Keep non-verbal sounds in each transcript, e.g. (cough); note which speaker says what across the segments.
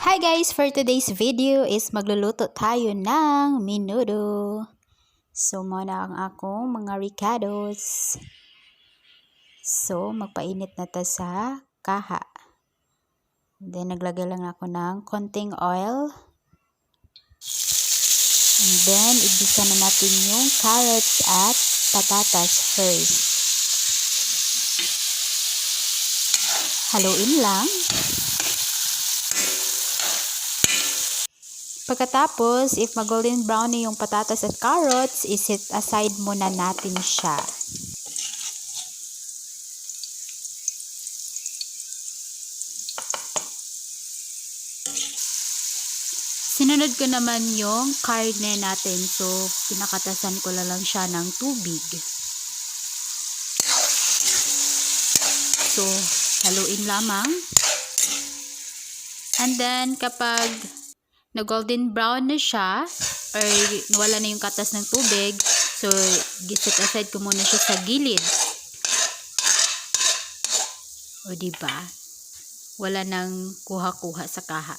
Speaker 1: Hi guys! For today's video is magluluto tayo ng minudo. So, muna ang akong mga ricados. So, magpainit na ta sa kaha. Then, naglagay lang ako ng konting oil. And then, igisa na natin yung carrots at patatas first. Haluin lang. Pagkatapos, if mag-golden brown yung patatas at carrots, isit aside muna natin siya. Sinunod ko naman yung karne natin. So, pinakatasan ko lang siya ng tubig. So, haluin lamang. And then, kapag na golden brown na siya or nawala na yung katas ng tubig. So set aside ko muna siya sa gilid. O di ba wala nang kuha-kuha sa kaha.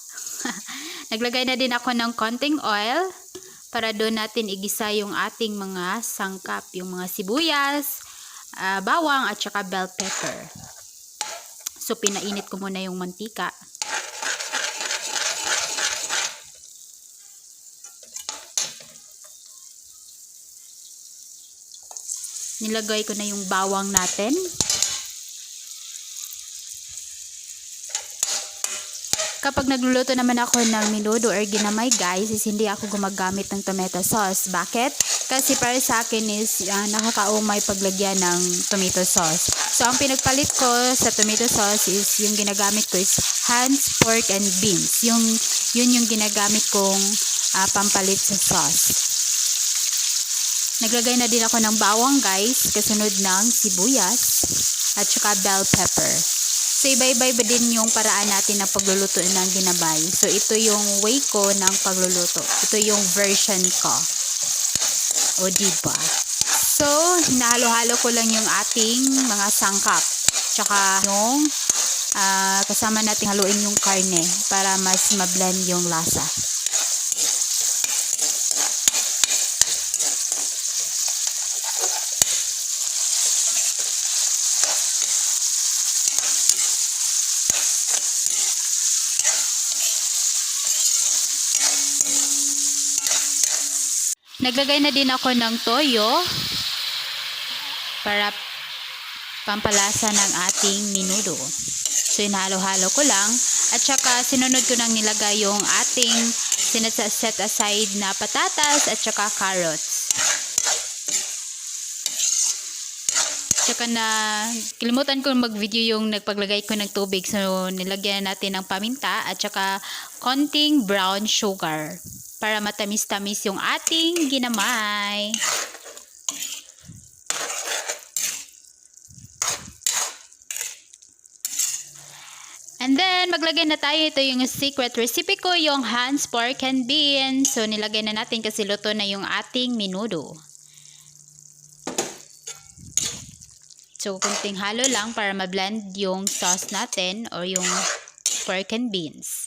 Speaker 1: (laughs) Naglagay na din ako ng konting oil para doon natin igisa yung ating mga sangkap yung mga sibuyas uh, bawang at saka bell pepper. So pinainit ko muna yung mantika nilagay ko na yung bawang natin. Kapag nagluluto naman ako ng minudo or ginamay guys, is hindi ako gumagamit ng tomato sauce. Bakit? Kasi para sa akin is uh, nakakaumay paglagyan ng tomato sauce. So, ang pinagpalit ko sa tomato sauce is yung ginagamit ko is Hans Pork and Beans. Yung, yun yung ginagamit kong uh, pampalit sa sauce. Naglagay na din ako ng bawang guys, kasunod ng sibuyas at saka bell pepper. So iba-iba din yung paraan natin ng pagluluto ng ginabay. So ito yung way ko ng pagluluto. Ito yung version ko. O diba? So hinahalo-halo ko lang yung ating mga sangkap. Tsaka yung uh, kasama natin haluin yung karne para mas mablend yung lasa. Naglagay na din ako ng toyo para pampalasa ng ating minudo. So, inhalo-halo ko lang. At saka, sinunod ko nang nilagay yung ating set aside na patatas at saka carrots. Tsaka na, kalimutan ko mag-video yung nagpaglagay ko ng tubig. So, nilagyan natin ng paminta at saka konting brown sugar para matamis-tamis yung ating ginamay. And then, maglagay na tayo. Ito yung secret recipe ko, yung Hans Pork and Beans. So, nilagay na natin kasi luto na yung ating minudo. So, kunting halo lang para ma-blend yung sauce natin or yung pork and beans.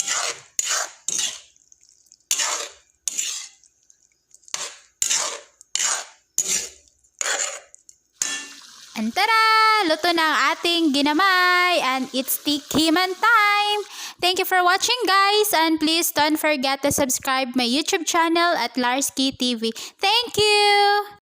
Speaker 1: And tara! Luto na ang ating ginamay and it's tikiman time! Thank you for watching guys and please don't forget to subscribe my YouTube channel at Larsky TV. Thank you!